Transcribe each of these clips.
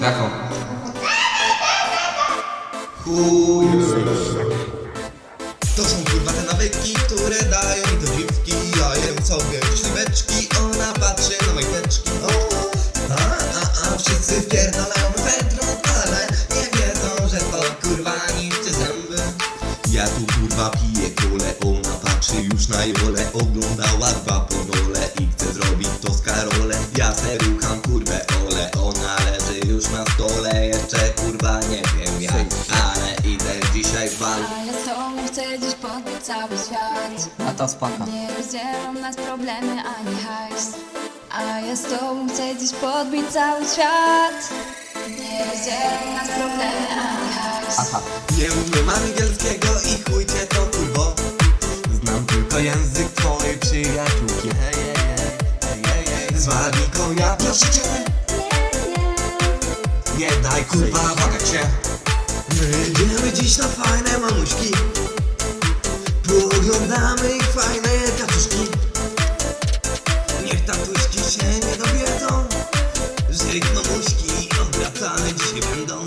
Jaką? To są kurwa te nawyki, które dają mi do dziwki. Ja jem sobie śliweczki, ona patrzy na majteczki O, a, a, a wszyscy wpierdalają wędrą, ale nie wiedzą, że to kurwa niszczy zęby. Ja tu kurwa piję kole, ona patrzy już na jole. Oglądała dwa podole i chce zrobić to z Karolem. Ja se stole Jeszcze kurwa nie wiem jak, ale idę dzisiaj w bal. A ja z tobą chcę dziś podbić cały świat? No to spoko. Nie rozdzielą nas problemy ani hajs. A ja z tobą chcę dziś podbić cały świat. Nie rozdzielą nas problemy ani hajs. Aha. Nie umiem angielskiego i chuj cię to kurwo Znam tylko język twojej przyjaciółki. Hej, hej, hej, hej, hej. Konia, proszę cię Daj kurwa wagać się. My idziemy dziś na fajne mamuśki. Pooglądamy ich fajne kaczuszki. Niech tatuśki się nie dowiedzą Że ich mamuśki obracane dzisiaj będą.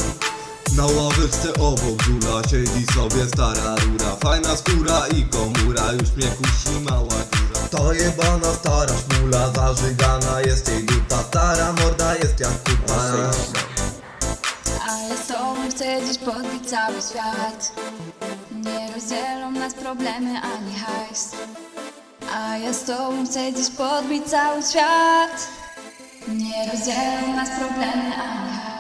Na ławeczce obok żula siedzi sobie stara rura. Fajna skóra i komura, już mnie kusi mała dziura. To jebana stara szmula, zażygana jest jej dupa. Stara morda jest jak kupa A ja z tobą chcę dziś podbić cały świat. Nie rozdzielą nas problemy ani hajs. A ja z tobą chcę dziś podbić cały świat. Nie rozdzielą nas problemy ani hajs